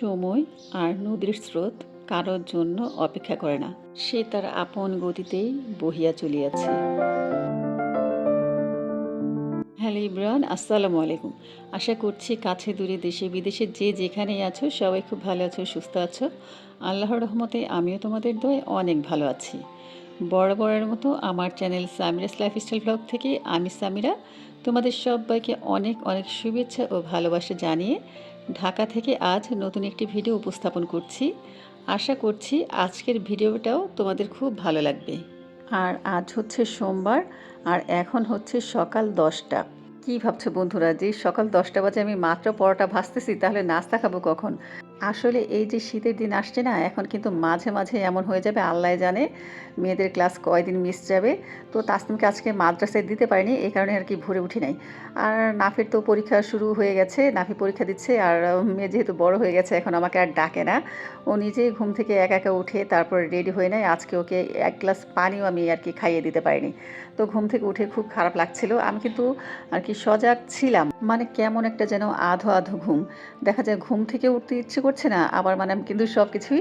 সময় আর নদীর স্রোত কারোর জন্য অপেক্ষা করে না। সে তার আপন গতিতেই বহিয়া চলিয়াছে। হ্যালো ইব্রান আসসালামু আলাইকুম। আশা করছি কাছে দূরে দেশে বিদেশে যে যেখানেই আছো, সবাই খুব ভালো আছো, সুস্থ আছো। আল্লাহর রহমতে আমিও তোমাদের দয়ে অনেক ভালো আছি। বরাবরের মতো আমার চ্যানেল সামিরাস লাইফস্টাইল ব্লগ থেকে আমি সামিরা। তোমাদের সবাইকে অনেক অনেক শুভেচ্ছা ও ভালোবাসা জানিয়ে ঢাকা থেকে আজ নতুন একটি ভিডিও উপস্থাপন করছি। আশা করছি আজকের ভিডিওটাও তোমাদের খুব ভালো লাগবে। আর আজ হচ্ছে সোমবার, আর এখন হচ্ছে সকাল দশটা। কি ভাবছ বন্ধুরা, যে সকাল দশটা বাজে আমি মাত্র পরোটা ভাসতেছি তাহলে নাস্তা খাব কখন? আসলে এই যে শীতের দিন আসছে না, এখন কিন্তু মাঝে মাঝে এমন হয়ে যাবে, আল্লাহ জানে মেয়েদের ক্লাস কয়দিন মিস যাবে। তো তাসনিমকে আজকে মাদ্রাসায় দিতে পারিনি, এই কারণে আর কি ভরে উঠি নাই। আর নাফির তো পরীক্ষা শুরু হয়ে গেছে, নাফি পরীক্ষা দিচ্ছে, আর মেয়ে যেহেতু বড় হয়ে গেছে, এখন আমাকে আর ডাকে না। ও নিজেই ঘুম থেকে একা একা উঠে তারপর রেডি হয়ে নেয়, আজকে ওকে এক গ্লাস পানিও আমি আর কি খাইয়ে দিতে পারিনি। তো ঘুম থেকে উঠে খুব খারাপ লাগছিল, আমি কিন্তু আর কি সজাগ ছিলাম। মানে কেমন একটা যেন আধো আধো ঘুম। দেখা যায় ঘুম থেকে উঠতে ইচ্ছে করছে না, আবার মানে আমি কিন্তু সব কিছুই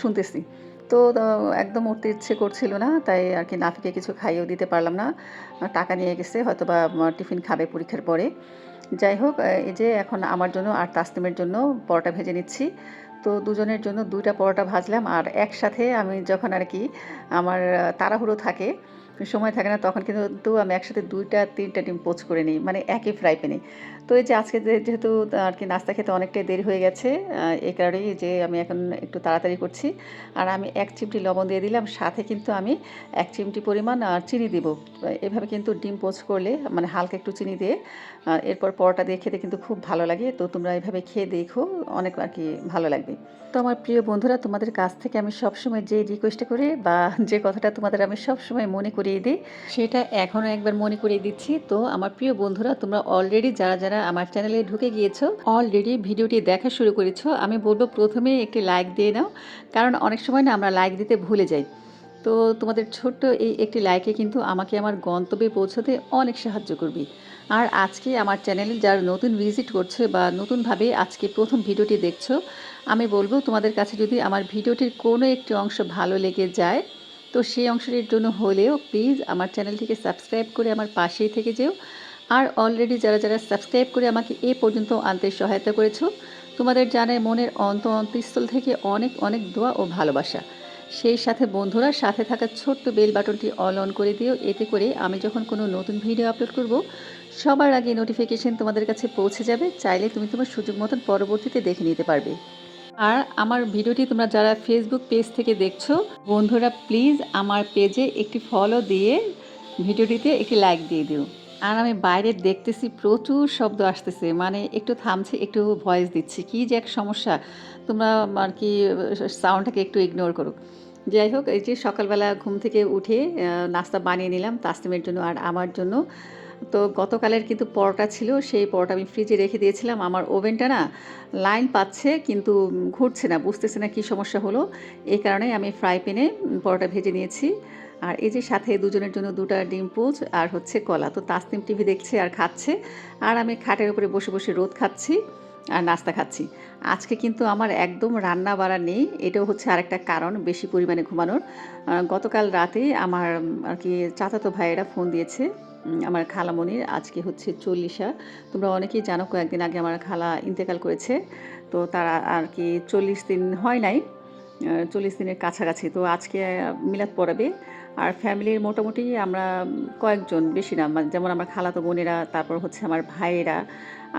শুনতেছি। তো একদম উঠতে ইচ্ছে করছিল না, তাই আর কি নাফিকে কিছু খাইয়েও দিতে পারলাম না। টাকা নিয়ে গেছে হয়তো বা টিফিন খাবে পরীক্ষার পরে। যাই হোক এই যে এখন আমার জন্য আর তাসনিমের জন্য পরোটা ভেজে নিচ্ছি। তো দুজনের জন্য দুইটা পরোটা ভাজলাম, আর একসাথে আমি যখন আর কি আমার তাড়াহুড়ো থাকে, সময় থাকে না, তখন কিন্তু আমি একসাথে দুইটা, তিনটা ডিম পোচ করে নিই মানে একই ফ্রাই প্যানে। তো এই যে আজকে যেহেতু আর কি নাস্তা খেতে অনেকটাই দেরি হয়ে গেছে এই কারণেই যে আমি এখন একটু তাড়াতাড়ি করছি। আর আমি এক চিমটি লবণ দিয়ে দিলাম, সাথে কিন্তু আমি এক চিমটি পরিমাণ চিনি দিব। এভাবে কিন্তু ডিম পোচ করলে মানে হালকা একটু চিনি দিয়ে এরপর পরোটা দিয়ে খেতে কিন্তু খুব ভালো লাগে। তো তোমরা এভাবে খেয়ে দেখো, অনেক আর কি ভালো লাগবে। তো আমার প্রিয় বন্ধুরা, তোমাদের কাছ থেকে আমি সবসময় যে রিকোয়েস্টটা করি বা যে কথাটা তোমাদের আমি সবসময় মনে করিয়ে দিই, সেটা এখনও একবার মনে করিয়ে দিচ্ছি। তো আমার প্রিয় বন্ধুরা, তোমরা অলরেডি যারা যারা আমার চ্যানেলে ঢুকে গিয়েছো অলরেডি ভিডিওটি দেখা শুরু করেছ, আমি বলব প্রথমে একটি লাইক দিয়ে নাও, কারণ অনেক সময় না আমরা লাইক দিতে ভুলে যাই। তো তোমাদের ছোট্ট এই একটি লাইকে কিন্তু আমাকে আমার গন্তব্যে পৌঁছতে অনেক সাহায্য করবে। আর আজকে আমার চ্যানেলে যারা নতুন ভিজিট করছে বা নতুনভাবে আজকে প্রথম ভিডিওটি দেখছ, আমি বলব তোমাদের কাছে যদি আমার ভিডিওটির কোনো একটি অংশ ভালো লেগে যায়, তো সেই অংশটির জন্য হলেও প্লিজ আমার চ্যানেলটিকে সাবস্ক্রাইব করে আমার পাশেই থেকে যেও। আর অলরেডি যারা যারা সাবস্ক্রাইব করে আমাকে এ পর্যন্ত আনতে সহায়তা করেছ, তোমাদের জানায় মনের অন্ত অন্তঃস্থল থেকে অনেক অনেক দোয়া ও ভালোবাসা। সেই সাথে বন্ধুরা, সাথে থাকা ছোট্ট বেল বাটনটি অল অন করে দিও। এতে করে আমি যখন কোনো নতুন ভিডিও আপলোড করব, সবার আগে নোটিফিকেশন তোমাদের কাছে পৌঁছে যাবে। চাইলে তুমি তোমার সুযোগ মতন পরবর্তীতে দেখে নিতে পারবে। আর আমার ভিডিওটি তোমরা যারা ফেসবুক পেজ থেকে দেখছ, বন্ধুরা প্লিজ আমার পেজে একটি ফলো দিয়ে ভিডিওটিতে একটি লাইক দিয়ে দিও। আর আমি বাইরে দেখতেছি, প্রচুর শব্দ আসতেছে। মানে একটু থামছে, একটু ভয়েস দিচ্ছি। কি যে এক সমস্যা। তোমরা আর কি সাউন্ডটাকে একটু ইগনোর করো। যাই হোক, এই যে সকালবেলা ঘুম থেকে উঠে নাস্তা বানিয়ে নিলাম তাসলিমের জন্য আর আমার জন্য। তো গতকালের কিন্তু পরোটা ছিল, সেই পরোটা আমি ফ্রিজে রেখে দিয়েছিলাম। আমার ওভেনটা না লাইন পাচ্ছে কিন্তু ঘুরছে না, বুঝতেছে না কী সমস্যা হলো। এই কারণে আমি ফ্রাই প্যানে পরোটা ভেজে নিয়েছি। আর এই যে সাথে দুজনের জন্য দুটা ডিম পুজ আর হচ্ছে কলা। তো তাসনিম টিভি দেখছে আর খাচ্ছে। আর আমি খাটের উপরে বসে বসে রোদ খাচ্ছি আর নাস্তা খাচ্ছি। আজকে কিন্তু আমার একদম রান্না বাড়া নেই। এটাও হচ্ছে আরেকটা কারণ, বেশি পরিমাণে ঘুমানোর। গতকাল রাতে আমার, আর কি, চাচাতো ভাইয়েরা ফোন দিয়েছে আমার খালামণির। আজকে হচ্ছে চল্লিশা। তোমরা অনেকেই জানো, কয়েকদিন আগে আমার খালা ইন্তেকাল করেছে। তো তারা আর কি চল্লিশ দিন হয় নাই চল্লিশ দিনের কাছাকাছি। তো আজকে মিলাদ পড়াবে। আর ফ্যামিলির মোটামুটি আমরা কয়েকজন বেশি না মানে যেমন আমার খালাতো বোনেরা, তারপর হচ্ছে আমার ভাইয়েরা।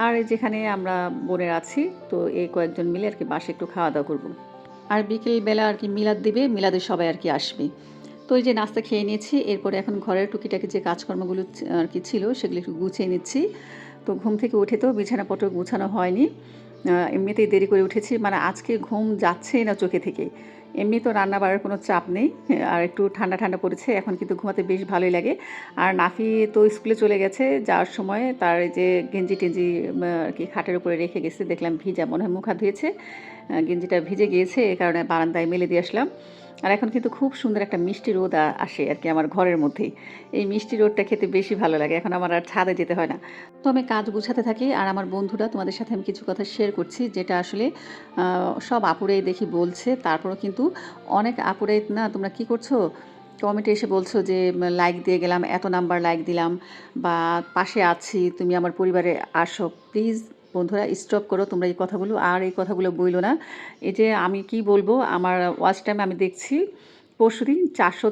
আর যেখানে আমরা বোনের আছি, তো এই কয়েকজন মিলে আর কি বাসে একটু খাওয়া দাওয়া করব। আর বিকেলবেলা আর কি মিলাদ দিবে, মিলাদে সবাই আর কি আসবে। তো এই যে নাস্তা খেয়ে নিয়েছি, এরপরে এখন ঘরের টুকিটাকি যে কাজকর্মগুলো আর কি ছিল, সেগুলো একটু গুছিয়ে নিচ্ছি। তো ঘুম থেকে উঠে তো বিছানাপত্র গুছানো হয়নি। এমনিতেই দেরি করে উঠেছি মানে আজকে ঘুম যাচ্ছেই না চোখে থেকে। এমনি তো রান্না বাড়ার কোনো চাপ নেই, আর একটু ঠান্ডা ঠান্ডা পড়েছে, এখন কিন্তু ঘুমাতে বেশ ভালোই লাগে। আর নাফি তো স্কুলে চলে গেছে, যাওয়ার সময় তার যে গেঞ্জি টেঞ্জি আর কি খাটের উপরে রেখে গেছে, দেখলাম ভিজা, মনে হয় মুখ হাত ধুয়েছে। গেঞ্জিটা ভিজে গিয়েছে, এ কারণে বারান্দায় মেলে দিয়ে আসলাম। আর এখন কিন্তু খুব সুন্দর একটা মিষ্টি রোদ আসে আর কি আমার ঘরের মধ্যেই। এই মিষ্টি রোদটা খেতে বেশি ভালো লাগে, এখন আমার আর ছাদে যেতে হয় না। তো আমি কাজ গুছাতে থাকি আর আমার বন্ধুরা, তোমাদের সাথে আমি কিছু কথা শেয়ার করছি, যেটা আসলে সব আপুরেই দেখি বলছে, তারপরও কিন্তু অনেক আপুরে না, তোমরা কি করছ? কমেন্টে এসে বলছো যে লাইক দিয়ে গেলাম, এত নাম্বার লাইক দিলাম, বা পাশে আছি, তুমি আমার পরিবারে আসো। প্লিজ বন্ধুরা স্টপ করো, তোমরা এই কথাগুলো, আর এই কথাগুলো বইলো না। এই যে আমি কি বলব, আমার ওয়াচ টাইম আমি দেখছি পরশু দিন চারশো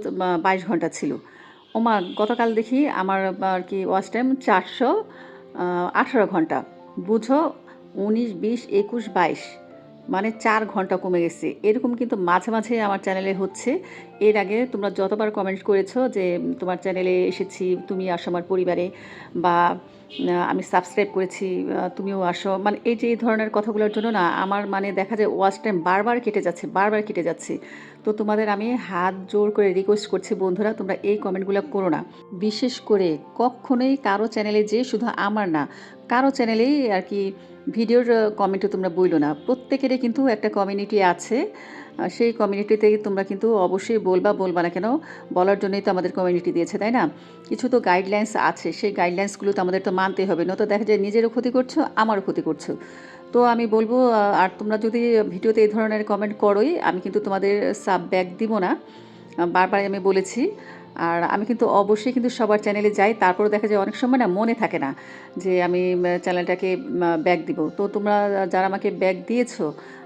বাইশ ঘণ্টা ছিল। ওমা, গতকাল দেখি আমার আর কি ওয়াচ টাইম চারশো আঠারো ঘণ্টা। বুঝো, উনিশ, বিশ, একুশ, বাইশ। মানে চার ঘণ্টা কমে গেছে। এরকম কিন্তু মাঝে মাঝে আমার চ্যানেলে হচ্ছে। এর আগে তোমরা যতবার কমেন্ট করেছ যে তোমার চ্যানেলে এসেছি তুমি আসো আমার পরিবারে বা আমি সাবস্ক্রাইব করেছি তুমিও আসো। মানে এই যে, এই ধরনের কথাগুলোর জন্য না, আমার মানে দেখা যায় ওয়াচ টাইম বারবার কেটে যাচ্ছে, বারবার কেটে যাচ্ছে। তো তোমাদের আমি হাত জোর করে রিকোয়েস্ট করছি বন্ধুরা, তোমরা এই কমেন্টগুলো করো না। বিশেষ করে কখনোই কারও চ্যানেলে যে শুধু আমার না, কারও চ্যানেলেই আর কি ভিডিওর কমেন্টে তোমরা বইলো না। প্রত্যেকেরই কিন্তু একটা কমিউনিটি আছে। সেই কমিউনিটিতে তোমরা কিন্তু অবশ্যই বলবা বলবা না কেন? বলার জন্যই তো আমাদের কমিউনিটি দিয়েছে, তাই না? কিছু তো গাইডলাইন্স আছে। সেই গাইডলাইন্সগুলো তো আমাদের তো মানতে হবে। নয়তো দেখা যায় নিজেরও ক্ষতি করছ, আমারও ক্ষতি করছ। তো আমি বলব আর তোমরা যদি ভিডিওতে এই ধরনের কমেন্ট করোই, আমি কিন্তু তোমাদের সাব ব্যাক দিব না। বারবার আমি বলেছি। আর আমি কিন্তু অবশ্যই কিন্তু সবার চ্যানেলে যাই। তারপরে দেখা যায় অনেক সময় না মনে থাকে না যে আমি চ্যানেলটাকে ব্যাগ দিব। তো তোমরা যারা আমাকে ব্যাগ দিয়েছ,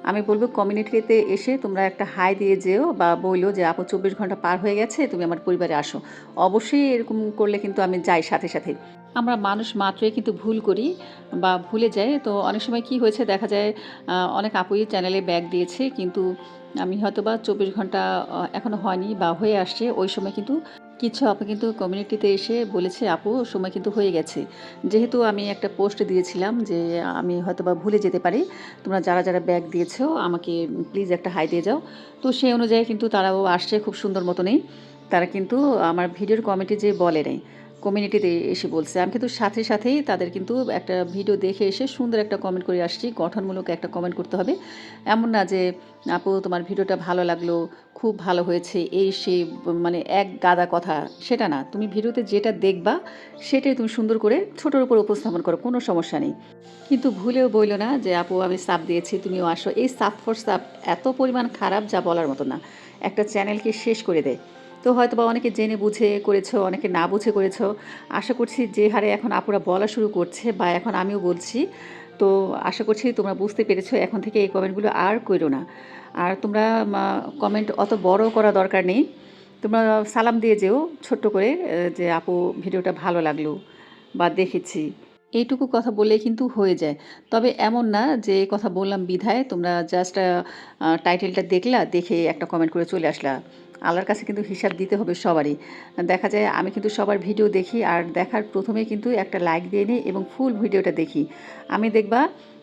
আমি বলব কমিউনিটিতে এসে তোমরা একটা হাই দিয়ে যেও বা বইলো যে, আপু, চব্বিশ ঘণ্টা পার হয়ে গেছে, তুমি আমার পরিবারে আসো। অবশ্যই এরকম করলে কিন্তু আমি যাই সাথে সাথে। আমরা মানুষ মাত্রই কিন্তু ভুল করি বা ভুলে যাই। তো অনেক সময় কি হয়েছে, দেখা যায় অনেক আপুই চ্যানেলে ব্যাগ দিয়েছে, কিন্তু আমি হয়তো বা চব্বিশ ঘণ্টা এখনও হয়নি বা হয়ে আসছে। ওই সময় কিন্তু কিছু আপু কিন্তু কমিউনিটিতে এসে বলেছে, আপু, সময় কিন্তু হয়ে গেছে। যেহেতু আমি একটা পোস্ট দিয়েছিলাম যে আমি হয়তো বা ভুলে যেতে পারি, তোমরা যারা যারা ব্যাগ দিয়েছ, আমাকে প্লিজ একটা হাই দিয়ে যাও। তো সেই অনুযায়ী কিন্তু তারাও আসছে খুব সুন্দর মতনই। তারা কিন্তু আমার ভিডিওর কমেন্টে যে বলে নেই। কমিউনিটিতে এসে বলছে। আমি কিন্তু সাথে সাথেই তাদের কিন্তু একটা ভিডিও দেখে এসে সুন্দর একটা কমেন্ট করে আসছি। গঠনমূলক একটা কমেন্ট করতে হবে। এমন না যে, আপু, তোমার ভিডিওটা ভালো লাগল, খুব ভালো হয়েছে, এই সে মানে এক গাদা কথা। সেটা না। তুমি ভিডিওতে যেটা দেখবা, সেটাই তুমি সুন্দর করে ছোটোর উপর উপস্থাপন করো, কোনো সমস্যা নেই। কিন্তু ভুলেও বইল না যে, আপু, আমি সাপ দিয়েছি, তুমিও আসো। এই সাপ ফর সাপ এত পরিমাণ খারাপ যা বলার মতো না। একটা চ্যানেলকে শেষ করে দেয় তো হয়তো বা অনেকে জেনে বুঝে করেছ, অনেকে না বুঝে করেছ। আশা করছি যে হারে এখন আপুরা বলা শুরু করছে বা এখন আমিও বলছি। তো আশা করছি তোমরা বুঝতে পেরেছ, এখন থেকে এই কমেন্টগুলো আর করো না। আর তোমরা কমেন্ট অত বড় করা দরকার নেই। তোমরা সালাম দিয়ে যেও ছোট্ট করে যে আপু ভিডিওটা ভালো লাগল বা দেখেছি। এইটুকু কথা বললেই কিন্তু হয়ে যায়। তবে এমন না যে কথা বললাম বিধায় তোমরা জাস্ট টাইটেলটা দেখলা, দেখে একটা কমেন্ট করে চলে আসলা। আল্লাহর কাছে কিন্তু হিসাব দিতে হবে সবারই। দেখা যায় আমি কিন্তু সবার ভিডিও দেখি আর দেখার প্রথমে কিন্তু একটা লাইক দিয়ে নিই এবং ফুল ভিডিওটা দেখি। আমি দেখবা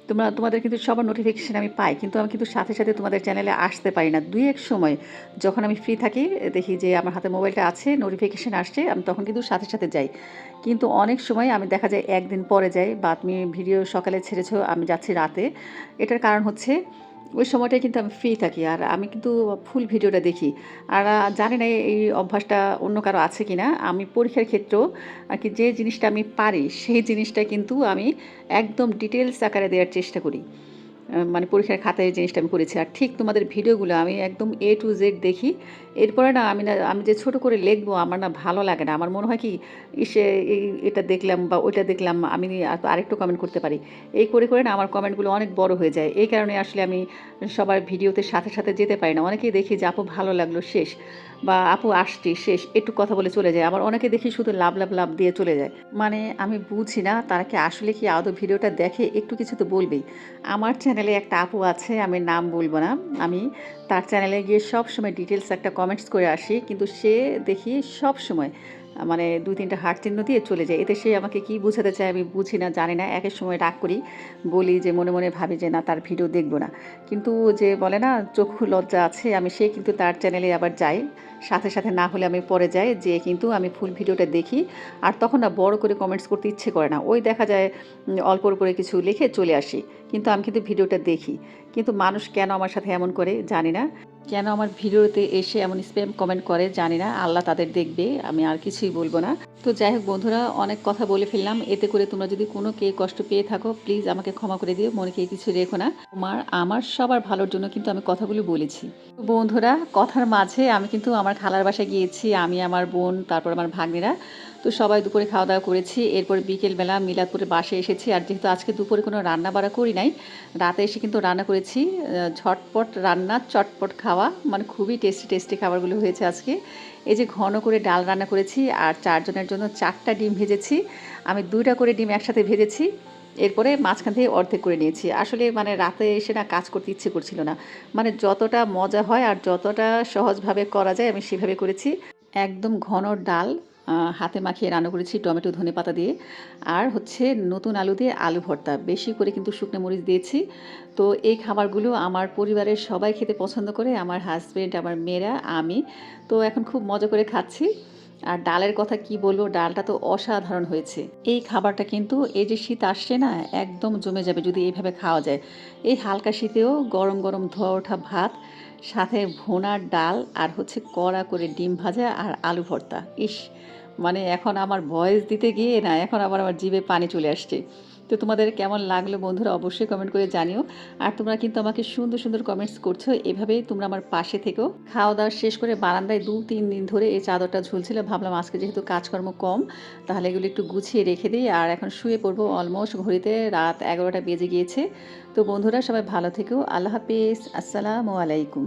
তোমরা, তোমাদের কিন্তু সবার নোটিফিকেশান আমি পাই, কিন্তু আমি কিন্তু সাথে সাথে তোমাদের চ্যানেলে আসতে পারি না। দুই এক সময় যখন আমি ফ্রি থাকি, দেখি যে আমার হাতে মোবাইলটা আছে নোটিফিকেশান আসছে, আমি তখন কিন্তু সাথে সাথে যাই। কিন্তু অনেক সময় আমি দেখা যায় একদিন পরে যাই, বা তুমি ভিডিও সকালে ছেড়েছো, আমি যাচ্ছি রাতে। এটার কারণ হচ্ছে ওই সময়টায় কিন্তু আমি ফ্রি থাকি। আর আমি কিন্তু ফুল ভিডিওটা দেখি। আর জানি না এই অভ্যাসটা অন্য কারও আছে কি না আমি পরীক্ষার ক্ষেত্রেও আর কি যে জিনিসটা আমি পারি, সেই জিনিসটা কিন্তু আমি একদম ডিটেলস আকারে দেওয়ার চেষ্টা করি। মানে পরীক্ষার খাতায় জিনিসটা আমি করেছি। আর ঠিক তোমাদের ভিডিওগুলো আমি একদম এ টু জেড দেখি। এরপরে না আমি না, আমি যে ছোট করে লিখব আমার না ভালো লাগে না। আমার মনে হয় কি, ইসে এটা দেখলাম বা ওইটা দেখলাম, আমি আর- আরেকটু কমেন্ট করতে পারি। এই করে করে না আমার কমেন্টগুলো অনেক বড় হয়ে যায়। এই কারণে আসলে আমি সবার ভিডিওতে সাথে সাথে যেতে পারি না। অনেকেই দেখি যে, আপু, ভালো লাগল, শেষ। বা, আপু, আসছি, শেষ। একটু কথা বলে চলে যায়। আবার অনেকে দেখি শুধু লাভ লাভ লাভ দিয়ে চলে যায়। মানে আমি বুঝি না তারা কি আসলে কি আদৌ ভিডিওটা দেখে? একটু কিছু তো বলবেই। আমার চ্যানেলে একটা আপু আছে আমি নাম বলব না। আমি তার চ্যানেলে গিয়ে সব সময় ডিটেলস একটা কমেন্টস করে আসি কিন্তু সে দেখি সব সময় মানে দুই তিনটা হার্ট চিহ্ন দিয়ে চলে যায়। এতে সে আমাকে কি বোঝাতে চায় আমি বুঝি না জানি না। একের সময় রাগ করি বলি যে মনে মনে ভাবি যে না তার ভিডিও দেখব না। কিন্তু যে বলে না চক্ষু লজ্জা আছে আমি সে কিন্তু তার চ্যানেলে আবার যাই সাথে সাথে না হলে আমি পরে যাই যে কিন্তু আমি ফুল ভিডিওটা দেখি। আর তখন না বড় করে কমেন্টস করতে ইচ্ছে করে না। ওই দেখা যায় উম, অল্পর করে কিছু লিখে চলে আসি। কিন্তু আমি কিন্তু ভিডিওটা দেখি। কিন্তু মানুষ কেন আমার সাথে এমন করে? জানি না। কেন আমার ভিডিওতে এসে এমন স্প্যাম কমেন্ট করে? জানি না। আল্লাহ তাদের দেখবে। আমি আর কিছুই বলব না। তো যাই হোক বন্ধুরা, অনেক কথা বলে ফেললাম। এতে করে তোমরা যদি কোনো কে কষ্ট পেয়ে থাকো প্লিজ আমাকে ক্ষমা করে দিও। মনে কে কিছু রেখো না। তোমার, আমার সবার ভালোর জন্য কিন্তু আমি কথাগুলো বলেছি। তো বন্ধুরা, কথার মাঝে আমি কিন্তু আমার খালার বাসায় গিয়েছি। আমি, আমার বোন, তারপর আমার ভাগ্নিরা। তো সবাই দুপুরে খাওয়া দাওয়া করেছি। এরপর বিকেলবেলা মিলাদপুরে বাসে এসেছি। আর যেহেতু আজকে দুপুরে কোনো রান্না বাড়া করি নাই রাতে এসে কিন্তু রান্না করেছি। ঝটপট রান্না, চটপট খাওয়া মানে খুবই টেস্টি টেস্টি খাবারগুলো হয়েছে আজকে। এই যে ঘন করে ডাল রান্না করেছি আর চারজনের জন্য চারটা ডিম ভেজেছি। আমি দুইটা করে ডিম একসাথে ভেজেছি। এরপরে মাঝখান থেকে অর্ধেক করে নিয়েছি। আসলে মানে রাতে এসে না কাজ করতে ইচ্ছে করছিল না। মানে যতটা মজা হয় আর যতটা সহজভাবে করা যায় আমি সেভাবে করেছি। একদম ঘন ডাল হাতে মাখিয়ে রান্না করেছি টমেটো, ধনে পাতা দিয়ে। আর হচ্ছে নতুন আলু দিয়ে আলু ভর্তা। বেশি করে কিন্তু শুকনো মরিচ দিয়েছি। তো এই খাবারগুলো আমার পরিবারের সবাই খেতে পছন্দ করে। আমার হাজব্যান্ড আমার মেয়েরা, আমি। তো এখন খুব মজা করে খাচ্ছি। আর ডালের কথা কি বলব, ডালটা তো অসাধারণ হয়েছে। এই খাবারটা কিন্তু এই যে শীত আসছে না, একদম জমে যাবে যদি এইভাবে খাওয়া যায়। এই হালকা শীতেও গরম গরম ধোয়া ওঠা ভাত, সাথে ভোনার ডাল আর হচ্ছে কড়া করে ডিম ভাজা আর আলু ভর্তা। ইস মানে এখন আমার ভয়েস দিতে গিয়ে না, এখন আবার আমার জিভে পানি চলে আসছে। তো তোমাদের কেমন লাগল বন্ধুরা অবশ্যই কমেন্ট করে জানিও। আর তোমরা কিন্তু আমাকে সুন্দর সুন্দর কমেন্টস করছ, এভাবেই তোমরা আমার পাশে থেকো। খাওয়া দাওয়া শেষ করে বারান্দায় দু, তিন দিন ধরে এই চাদরটা ঝুলছিল, ভাবলাম আজকে যেহেতু কাজকর্ম কম, তাহলে এগুলো একটু গুছিয়ে রেখে দিই। আর এখন শুয়ে পড়ব অলমোস্ট ঘড়িতে রাত এগারোটা বেজে গিয়েছে। তো বন্ধুরা সবাই ভালো থেকো, আল্লাহ হাফিজ, আসসালামু আলাইকুম।